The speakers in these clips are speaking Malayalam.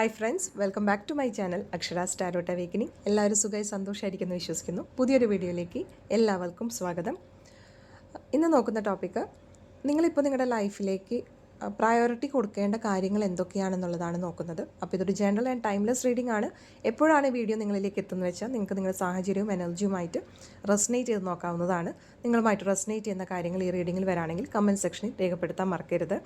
Hi friends welcome back to my channel Akshara സ്റ്റാരോട്ട awakening എല്ലാവരും സുഖമായി സന്തോഷമായിരിക്കുന്നു വിശ്വസിക്കുന്നു. പുതിയൊരു വീഡിയോയിലേക്ക് എല്ലാവർക്കും സ്വാഗതം. ഇന്ന് നോക്കുന്ന ടോപ്പിക്ക് നിങ്ങളിപ്പോൾ നിങ്ങളുടെ ലൈഫിലേക്ക് പ്രയോറിറ്റി കൊടുക്കേണ്ട കാര്യങ്ങൾ എന്തൊക്കെയാണെന്നുള്ളതാണ് നോക്കുന്നത്. അപ്പോൾ ഇതൊരു ജനറൽ ആൻഡ് ടൈംലെസ് റീഡിംഗ് ആണ്. എപ്പോഴാണ് വീഡിയോ നിങ്ങളിലേക്ക് എത്തുന്നത് വെച്ചാൽ നിങ്ങൾക്ക് നിങ്ങളുടെ സാഹചര്യവും എനർജിയുമായിട്ട് റെസനേറ്റ് ചെയ്ത് നോക്കാവുന്നതാണ്. നിങ്ങളുമായിട്ട് റെസനേറ്റ് ചെയ്യുന്ന കാര്യങ്ങൾ ഈ റീഡിങ്ങിൽ വരാണെങ്കിൽ കമന്റ് സെക്ഷനിൽ രേഖപ്പെടുത്താൻ മറക്കരുത്.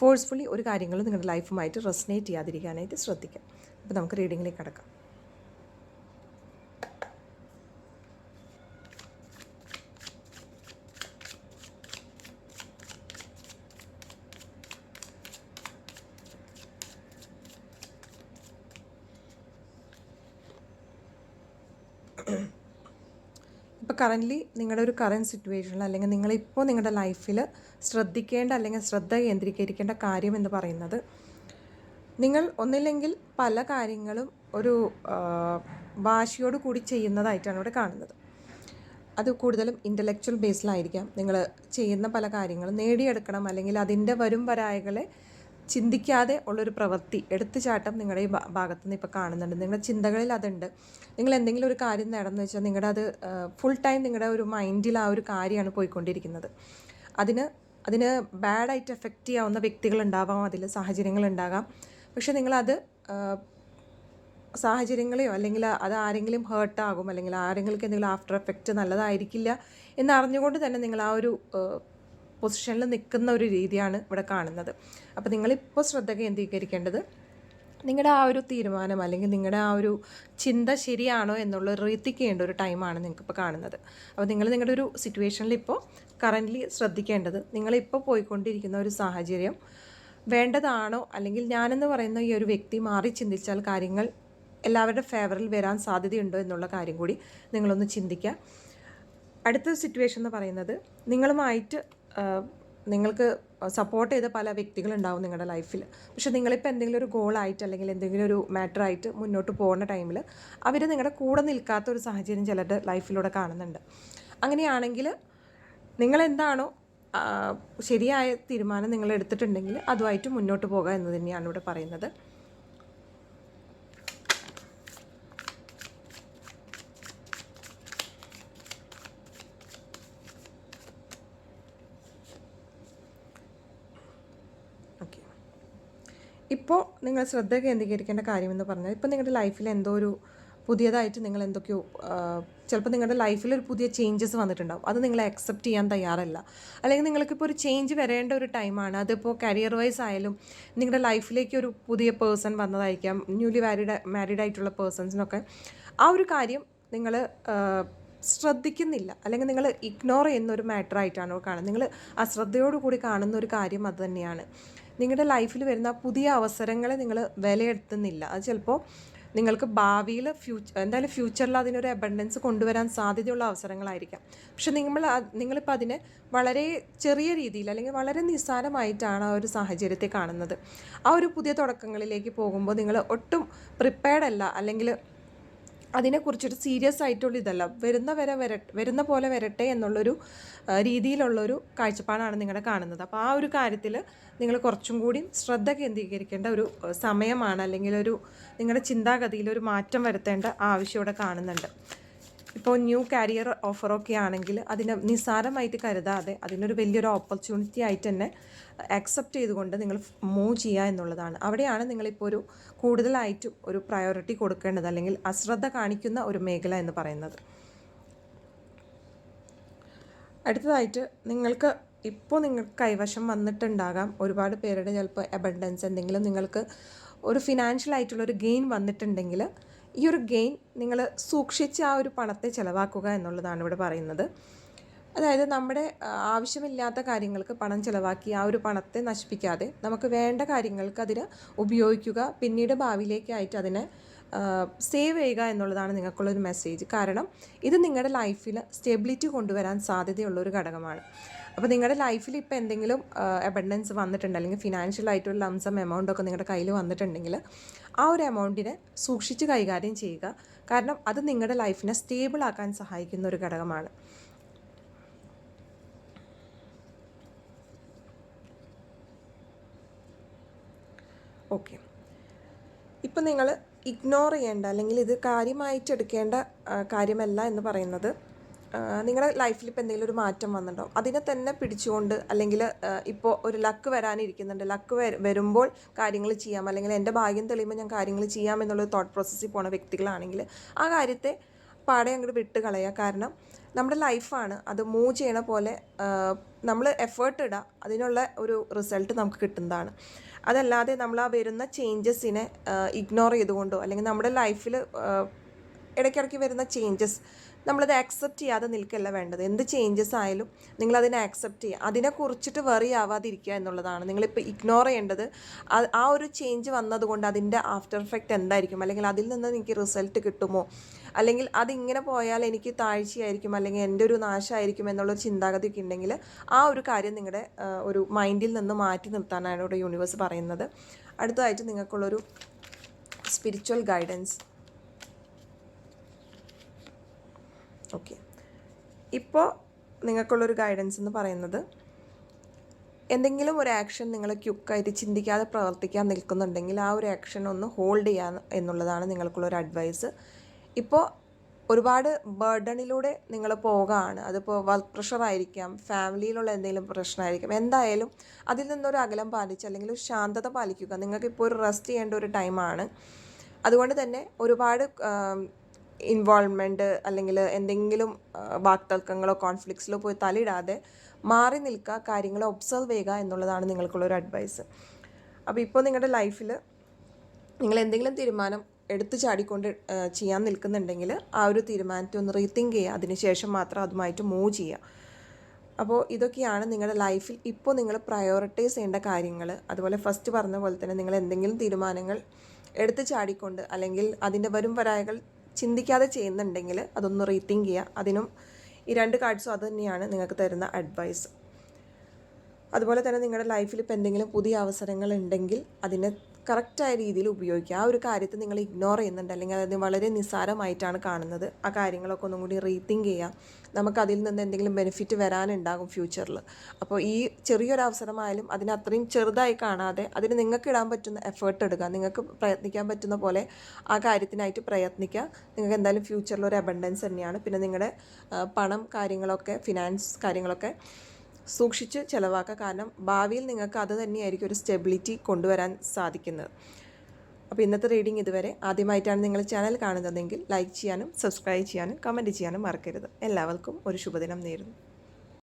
ഫോഴ്സ്ഫുള്ളി ഒരു കാര്യങ്ങളും നിങ്ങളുടെ ലൈഫുമായിട്ട് റെസനേറ്റ് ചെയ്യാതിരിക്കാനായിട്ട് ശ്രദ്ധിക്കാം. അപ്പോൾ നമുക്ക് റീഡിങ്ങിലേക്ക് കടക്കാം. ഇപ്പോൾ കറന്റ്ലി നിങ്ങളുടെ ഒരു കറന്റ് സിറ്റുവേഷനിൽ അല്ലെങ്കിൽ നിങ്ങളിപ്പോൾ നിങ്ങളുടെ ലൈഫിൽ ശ്രദ്ധിക്കേണ്ട അല്ലെങ്കിൽ ശ്രദ്ധ കേന്ദ്രീകരിക്കേണ്ട കാര്യം എന്ന് പറയുന്നത് നിങ്ങൾ ഒന്നില്ലെങ്കിൽ പല കാര്യങ്ങളും ഒരു വാശിയോട് കൂടി ചെയ്യുന്നതായിട്ടാണ് ഇവിടെ കാണുന്നത്. അത് കൂടുതലും ഇന്റലക്ച്വൽ ബേസിലായിരിക്കാം നിങ്ങൾ ചെയ്യുന്ന പല കാര്യങ്ങളും നേടിയെടുക്കണം അല്ലെങ്കിൽ അതിന്റെ വരും വരായകളെ ചിന്തിക്കാതെ ഉള്ളൊരു പ്രവൃത്തി എടുത്തുചാട്ടം നിങ്ങളുടെ ഈ ഭാഗത്ത് നിന്ന് ഇപ്പോൾ കാണുന്നുണ്ട്. നിങ്ങളുടെ ചിന്തകളിൽ അതുണ്ട്. നിങ്ങൾ എന്തെങ്കിലും ഒരു കാര്യം നേടണമെന്ന് വെച്ചാൽ നിങ്ങളുടെ അത് ഫുൾ ടൈം നിങ്ങളുടെ ഒരു മൈൻഡിൽ ആ ഒരു കാര്യമാണ് പോയിക്കൊണ്ടിരിക്കുന്നത്. അതിന് അതിന് ബാഡായിട്ട് എഫക്റ്റ് ചെയ്യാവുന്ന വ്യക്തികളുണ്ടാവാം അതിൽ സാഹചര്യങ്ങളുണ്ടാകാം പക്ഷെ നിങ്ങളത് സാഹചര്യങ്ങളെയോ അല്ലെങ്കിൽ അത് ആരെങ്കിലും ഹേർട്ടാകും അല്ലെങ്കിൽ ആരെങ്കിലും എന്തെങ്കിലും ആഫ്റ്റർ എഫക്റ്റ് നല്ലതായിരിക്കില്ല എന്നറിഞ്ഞുകൊണ്ട് തന്നെ നിങ്ങൾ ആ ഒരു പൊസിഷനിൽ നിൽക്കുന്ന ഒരു രീതിയാണ് ഇവിടെ കാണുന്നത്. അപ്പോൾ നിങ്ങളിപ്പോൾ ശ്രദ്ധ കേന്ദ്രീകരിക്കേണ്ടത് നിങ്ങളുടെ ആ ഒരു തീരുമാനം അല്ലെങ്കിൽ നിങ്ങളുടെ ആ ഒരു ചിന്ത ശരിയാണോ എന്നുള്ള റീത്തിക്കേണ്ട ഒരു ടൈമാണ് നിങ്ങൾക്കിപ്പോൾ കാണുന്നത്. അപ്പോൾ നിങ്ങൾ നിങ്ങളുടെ ഒരു സിറ്റുവേഷനിൽ ഇപ്പോൾ കറന്റ്ലി ശ്രദ്ധിക്കേണ്ടത് നിങ്ങളിപ്പോൾ പോയിക്കൊണ്ടിരിക്കുന്ന ഒരു സാഹചര്യം വേണ്ടതാണോ അല്ലെങ്കിൽ ഞാനെന്ന് പറയുന്ന ഈ ഒരു വ്യക്തി മാറി ചിന്തിച്ചാൽ കാര്യങ്ങൾ എല്ലാവരുടെ ഫേവറിൽ വരാൻ സാധ്യതയുണ്ടോ എന്നുള്ള കാര്യം കൂടി നിങ്ങളൊന്ന് ചിന്തിക്കുക അടുത്ത സിറ്റുവേഷൻ എന്ന് പറയുന്നത് നിങ്ങളുമായിട്ട് നിങ്ങൾക്ക് സപ്പോർട്ട് ചെയ്ത പല വ്യക്തികളുണ്ടാവും നിങ്ങളുടെ ലൈഫിൽ പക്ഷെ നിങ്ങളിപ്പോൾ എന്തെങ്കിലും ഒരു ഗോളായിട്ട് അല്ലെങ്കിൽ എന്തെങ്കിലും ഒരു മാറ്ററായിട്ട് മുന്നോട്ട് പോകുന്ന ടൈമിൽ അവർ നിങ്ങളുടെ കൂടെ നിൽക്കാത്ത ഒരു സാഹചര്യം ചിലരുടെ ലൈഫിലൂടെ കാണുന്നുണ്ട്. അങ്ങനെയാണെങ്കിൽ നിങ്ങളെന്താണോ ശരിയായ തീരുമാനം നിങ്ങൾ എടുത്തിട്ടുണ്ടെങ്കിൽ അതുമായിട്ട് മുന്നോട്ട് പോകുക എന്ന് തന്നെയാണ് ഇവിടെ പറയുന്നത്. ഓക്കെ. ഇപ്പോൾ നിങ്ങൾ ശ്രദ്ധ കേന്ദ്രീകരിക്കേണ്ട കാര്യമെന്ന് പറഞ്ഞാൽ ഇപ്പോൾ നിങ്ങളുടെ ലൈഫിൽ എന്തോ ഒരു പുതിയതായിട്ട് നിങ്ങൾ എന്തൊക്കെയോ ചിലപ്പോൾ നിങ്ങളുടെ ലൈഫിൽ ഒരു പുതിയ ചേഞ്ചസ് വന്നിട്ടുണ്ടാവും. അത് നിങ്ങൾ അക്സെപ്റ്റ് ചെയ്യാൻ തയ്യാറല്ല. അല്ലെങ്കിൽ നിങ്ങൾക്കിപ്പോൾ ഒരു ചേഞ്ച് വരേണ്ട ഒരു ടൈമാണ് അതിപ്പോൾ കരിയർ വൈസ് ആയാലും നിങ്ങളുടെ ലൈഫിലേക്ക് ഒരു പുതിയ പേഴ്സൺ വന്നതായിരിക്കാം. ന്യൂലി മാരീഡ് മാരീഡ് ആയിട്ടുള്ള പേഴ്സൺസിനൊക്കെ ആ ഒരു കാര്യം നിങ്ങൾ ശ്രദ്ധിക്കുന്നില്ല. അല്ലെങ്കിൽ നിങ്ങൾ ഇഗ്നോർ ചെയ്യുന്ന ഒരു മാറ്റർ ആയിട്ടാണ് കാണുന്നത്. നിങ്ങൾ അശ്രദ്ധയോടുകൂടി കാണുന്ന ഒരു കാര്യം അത് തന്നെയാണ്. നിങ്ങളുടെ ലൈഫിൽ വരുന്ന പുതിയ അവസരങ്ങളെ നിങ്ങൾ വിലയിരുത്തുന്നില്ല. അത് ചിലപ്പോൾ നിങ്ങൾക്ക് ഭാവിയിൽ ഫ്യൂച്ചർ എന്തായാലും ഫ്യൂച്ചറിൽ അതിനൊരു അബണ്ടൻസ് കൊണ്ടുവരാൻ സാധ്യതയുള്ള അവസരങ്ങളായിരിക്കാം. പക്ഷെ നിങ്ങൾ നിങ്ങളിപ്പോൾ അതിനെ വളരെ ചെറിയ രീതിയിൽ അല്ലെങ്കിൽ വളരെ നിസ്സാരമായിട്ടാണ് ആ ഒരു സാഹചര്യത്തെ കാണുന്നത്. ആ ഒരു പുതിയ തുടക്കങ്ങളിലേക്ക് പോകുമ്പോൾ നിങ്ങൾ ഒട്ടും പ്രിപ്പയർഡ് അല്ല അല്ലെങ്കിൽ അതിനെക്കുറിച്ചൊരു സീരിയസ് ആയിട്ടുള്ള ഇതല്ല. വരുന്ന വരെ വരട്ടെ വരുന്ന പോലെ വരട്ടെ എന്നുള്ളൊരു രീതിയിലുള്ളൊരു കാഴ്ചപ്പാടാണ് നിങ്ങളുടെ കാണുന്നത്. അപ്പോൾ ആ ഒരു കാര്യത്തിൽ നിങ്ങൾ കുറച്ചും കൂടി ശ്രദ്ധ കേന്ദ്രീകരിക്കേണ്ട ഒരു സമയമാണ് അല്ലെങ്കിൽ ഒരു നിങ്ങളുടെ ചിന്താഗതിയിൽ ഒരു മാറ്റം വരുത്തേണ്ട ആവശ്യം ഇവിടെ കാണുന്നുണ്ട്. ഇപ്പോൾ ന്യൂ കരിയർ ഓഫറൊക്കെ ആണെങ്കിൽ അതിനെ നിസ്സാരമായിട്ട് കരുതാതെ അതിനൊരു വലിയൊരു ഓപ്പർച്യൂണിറ്റി ആയിട്ട് തന്നെ അക്സെപ്റ്റ് ചെയ്തുകൊണ്ട് നിങ്ങൾ മൂവ് ചെയ്യുക എന്നുള്ളതാണ്. അവിടെയാണ് നിങ്ങളിപ്പോൾ ഒരു കൂടുതലായിട്ടും ഒരു പ്രയോറിറ്റി കൊടുക്കേണ്ടത് അല്ലെങ്കിൽ അശ്രദ്ധ കാണിക്കുന്ന ഒരു മേഖല എന്ന് പറയുന്നത്. അടുത്തതായിട്ട് നിങ്ങൾക്ക് ഇപ്പോൾ നിങ്ങൾക്ക് കൈവശം വന്നിട്ടുണ്ടാകാം. ഒരുപാട് പേരുടെ ചിലപ്പോൾ അബണ്ടൻസ് എന്തെങ്കിലും നിങ്ങൾക്ക് ഒരു ഫിനാൻഷ്യൽ ആയിട്ടുള്ള ഒരു ഗെയിൻ വന്നിട്ടുണ്ടെങ്കിൽ ഈ ഒരു ഗെയിൻ നിങ്ങൾ സൂക്ഷിച്ച് ആ ഒരു പണത്തെ ചിലവാക്കുക എന്നുള്ളതാണ് ഇവിടെ പറയുന്നത്. അതായത് നമ്മുടെ ആവശ്യമില്ലാത്ത കാര്യങ്ങൾക്ക് പണം ചിലവാക്കി ആ ഒരു പണത്തെ നശിപ്പിക്കാതെ നമുക്ക് വേണ്ട കാര്യങ്ങൾക്ക് അതിന് ഉപയോഗിക്കുക പിന്നീട് ഭാവിയിലേക്കായിട്ട് അതിനെ സേവ് ചെയ്യുക എന്നുള്ളതാണ് നിങ്ങൾക്കുള്ളൊരു മെസ്സേജ് കാരണം ഇത് നിങ്ങളുടെ ലൈഫിൽ സ്റ്റെബിലിറ്റി കൊണ്ടുവരാൻ സാധ്യതയുള്ളൊരു ഘടകമാണ്. അപ്പോൾ നിങ്ങളുടെ ലൈഫിൽ ഇപ്പോൾ എന്തെങ്കിലും അബണ്ടൻസ് വന്നിട്ടുണ്ട് അല്ലെങ്കിൽ ഫിനാൻഷ്യൽ ആയിട്ടൊരു ലംസം എമൗണ്ട് ഒക്കെ നിങ്ങളുടെ കയ്യിൽ വന്നിട്ടുണ്ടെങ്കിൽ ആ ഒരു എമൗണ്ടിനെ സൂക്ഷിച്ച് കൈകാര്യം ചെയ്യുക. കാരണം അത് നിങ്ങളുടെ ലൈഫിനെ സ്റ്റേബിൾ ആക്കാൻ സഹായിക്കുന്ന ഒരു ഘടകമാണ്. ഓക്കെ ഇപ്പം നിങ്ങൾ ഇഗ്നോർ ചെയ്യേണ്ട അല്ലെങ്കിൽ ഇത് കാര്യമായിട്ട് എടുക്കേണ്ട കാര്യമല്ല എന്ന് പറയുന്നത്. നിങ്ങളുടെ ലൈഫിൽ ഇപ്പോൾ എന്തെങ്കിലും ഒരു മാറ്റം വന്നിട്ടോ അതിനെ തന്നെ പിടിച്ചുകൊണ്ട് അല്ലെങ്കിൽ ഇപ്പോൾ ഒരു ലക്ക് വരാനിരിക്കുന്നുണ്ട്. ലക്ക് വരുമ്പോൾ കാര്യങ്ങൾ ചെയ്യാം. അല്ലെങ്കിൽ എന്റെ ഭാഗ്യം തെളിയുമ്പോൾ ഞാൻ കാര്യങ്ങൾ ചെയ്യാം എന്നുള്ള തോട്ട് പ്രോസസ്സിൽ പോണ വ്യക്തികളാണെങ്കിൽ ആ കാര്യത്തെ പാടെ അങ്ങോട്ട് വിട്ട് കളയുക കാരണം നമ്മുടെ ലൈഫാണ് അത് മൂവ് ചെയ്യണ പോലെ നമ്മൾ എഫേർട്ട് ഇടുക അതിനുള്ള ഒരു റിസൾട്ട് നമുക്ക് കിട്ടുന്നതാണ്. അതല്ലാതെ നമ്മൾ ആ വരുന്ന ചേഞ്ചസിനെ ഇഗ്നോർ ചെയ്തുകൊണ്ടോ അല്ലെങ്കിൽ നമ്മുടെ ലൈഫിൽ ഇടയ്ക്കിടയ്ക്ക് വരുന്ന ചേഞ്ചസ് നമ്മളത് ആക്സെപ്റ്റ് ചെയ്യാതെ നിൽക്കല്ല വേണ്ടത്. എന്ത് ചേഞ്ചസ് ആയാലും നിങ്ങൾ നിങ്ങളതിനെ ആക്സെപ്റ്റ് ചെയ്യുക. അതിനെക്കുറിച്ചിട്ട് വെറി ആവാതിരിക്കുക എന്നുള്ളതാണ്. നിങ്ങളിപ്പോൾ ഇഗ്നോർ ചെയ്യേണ്ടത് ആ ഒരു ചേഞ്ച് വന്നതുകൊണ്ട് അതിന്റെ ആഫ്റ്റർ എഫക്റ്റ് എന്തായിരിക്കും? അല്ലെങ്കിൽ അതിൽ നിന്ന് എനിക്ക് റിസൾട്ട് കിട്ടുമോ? അല്ലെങ്കിൽ അതിങ്ങനെ പോയാൽ എനിക്ക് താഴ്ചയായിരിക്കും അല്ലെങ്കിൽ എന്റെ ഒരു നാശമായിരിക്കും എന്നുള്ളൊരു ചിന്താഗതിയൊക്കെ ഉണ്ടെങ്കിൽ ആ ഒരു കാര്യം നിങ്ങളുടെ ഒരു മൈൻഡിൽ നിന്ന് മാറ്റി നിർത്താനാണ് ഇവിടെ യൂണിവേഴ്സ് പറയുന്നത്. അടുത്തതായിട്ട് നിങ്ങൾക്കുള്ളൊരു സ്പിരിച്വൽ ഗൈഡൻസ് ഓക്കെ ഇപ്പോൾ നിങ്ങൾക്കുള്ളൊരു ഗൈഡൻസ് എന്ന് പറയുന്നത് എന്തെങ്കിലും ഒരു ആക്ഷൻ നിങ്ങൾ ക്യുക്കായിട്ട് ചിന്തിക്കാതെ പ്രവർത്തിക്കാൻ നിൽക്കുന്നുണ്ടെങ്കിൽ ആ ഒരു ആക്ഷൻ ഒന്ന് ഹോൾഡ് ചെയ്യാൻ എന്നുള്ളതാണ് നിങ്ങൾക്കുള്ളൊരു അഡ്വൈസ് ഇപ്പോൾ ഒരുപാട് ബേർഡണിലൂടെ നിങ്ങൾ പോകുകയാണ് അതിപ്പോൾ വർക്ക് പ്രഷർ ആയിരിക്കാം ഫാമിലിയിലുള്ള എന്തെങ്കിലും പ്രശ്നമായിരിക്കാം എന്തായാലും അതിൽ നിന്നൊരു അകലം പാലിച്ച് അല്ലെങ്കിൽ ഒരു ശാന്തത പാലിക്കുക. നിങ്ങൾക്ക് ഇപ്പോൾ ഒരു റെസ്റ്റ് ചെയ്യേണ്ട ഒരു ടൈമാണ് അതുകൊണ്ട് തന്നെ ഒരുപാട് ഇൻവോൾവ്മെന്റ് അല്ലെങ്കിൽ എന്തെങ്കിലും വാക്തർക്കങ്ങളോ കോൺഫ്ലിക്ട്സിലോ പോയി തലയിടാതെ മാറി നിൽക്കുക കാര്യങ്ങളെ ഒബ്സർവ് ചെയ്യുക എന്നുള്ളതാണ് നിങ്ങൾക്കുള്ളൊരു അഡ്വൈസ് അപ്പോൾ ഇപ്പോൾ നിങ്ങളുടെ ലൈഫിൽ നിങ്ങൾ എന്തെങ്കിലും തീരുമാനം എടുത്തു ചാടിക്കൊണ്ട് ചെയ്യാൻ നിൽക്കുന്നുണ്ടെങ്കിൽ ആ ഒരു തീരുമാനത്തെ ഒന്ന് റീതിങ്ക് ചെയ്യുക. അതിനുശേഷം മാത്രം അതുമായിട്ട് മൂവ് ചെയ്യുക. അപ്പോൾ ഇതൊക്കെയാണ് നിങ്ങളുടെ ലൈഫിൽ ഇപ്പോൾ നിങ്ങൾ പ്രയോറിറ്റൈസ് ചെയ്യേണ്ട കാര്യങ്ങൾ. അതുപോലെ ഫസ്റ്റ് പറഞ്ഞ പോലെ തന്നെ നിങ്ങൾ എന്തെങ്കിലും തീരുമാനങ്ങൾ എടുത്തു ചാടിക്കൊണ്ട് അല്ലെങ്കിൽ അതിന്റെ വരും വരായകൾ ചിന്തിക്കാതെ ചെയ്യുന്നുണ്ടെങ്കിൽ അതൊന്ന് റീതിങ്ക് ചെയ്യുക. അതിനും ഈ രണ്ട് കാർഡ്സും അത് തന്നെയാണ് നിങ്ങൾക്ക് തരുന്ന അഡ്വൈസ് അതുപോലെ തന്നെ നിങ്ങളുടെ ലൈഫിൽ ഇപ്പോൾ എന്തെങ്കിലും പുതിയ അവസരങ്ങൾ ഉണ്ടെങ്കിൽ അതിനെ കറക്റ്റായ രീതിയിൽ ഉപയോഗിക്കുക. ആ ഒരു കാര്യത്തെ നിങ്ങൾ ഇഗ്നോർ ചെയ്യുന്നുണ്ട്. അല്ലെങ്കിൽ അത് വളരെ നിസ്സാരമായിട്ടാണ് കാണുന്നത്. ആ കാര്യങ്ങളൊക്കെ ഒന്നും കൂടി റീതിങ്ക് ചെയ്യുക. നമുക്ക് അതിൽ നിന്ന് എന്തെങ്കിലും ബെനിഫിറ്റ് വരാനുണ്ടാകും ഫ്യൂച്ചറിൽ അപ്പോൾ ഈ ചെറിയൊരു അവസരമായാലും അതിന് അത്രയും ചെറുതായി കാണാതെ അതിന് നിങ്ങൾക്ക് ഇടാൻ പറ്റുന്ന എഫേർട്ട് എടുക്കുക. നിങ്ങൾക്ക് പ്രയത്നിക്കാൻ പറ്റുന്ന പോലെ ആ കാര്യത്തിനായിട്ട് പ്രയത്നിക്കുക. നിങ്ങൾക്ക് എന്തായാലും ഫ്യൂച്ചറിൽ ഒരു അബണ്ടൻസ് തന്നെയാണ്. പിന്നെ നിങ്ങളുടെ പണം കാര്യങ്ങളൊക്കെ ഫിനാൻസ് കാര്യങ്ങളൊക്കെ സൂക്ഷിച്ച് ചിലവാക്കുക. കാരണം ഭാവിയിൽ നിങ്ങൾക്ക് അത് തന്നെയായിരിക്കും ഒരു സ്റ്റെബിലിറ്റി കൊണ്ടുവരാൻ സാധിക്കുന്നത്. അപ്പോൾ ഇന്നത്തെ റീഡിംഗ് ഇതുവരെ. ആദ്യമായിട്ടാണ് നിങ്ങൾ ചാനൽ കാണുന്നതെങ്കിൽ ലൈക്ക് ചെയ്യാനും സബ്സ്ക്രൈബ് ചെയ്യാനും കമന്റ് ചെയ്യാനും മറക്കരുത്. എല്ലാവർക്കും ഒരു ശുഭദിനം നേരുന്നു.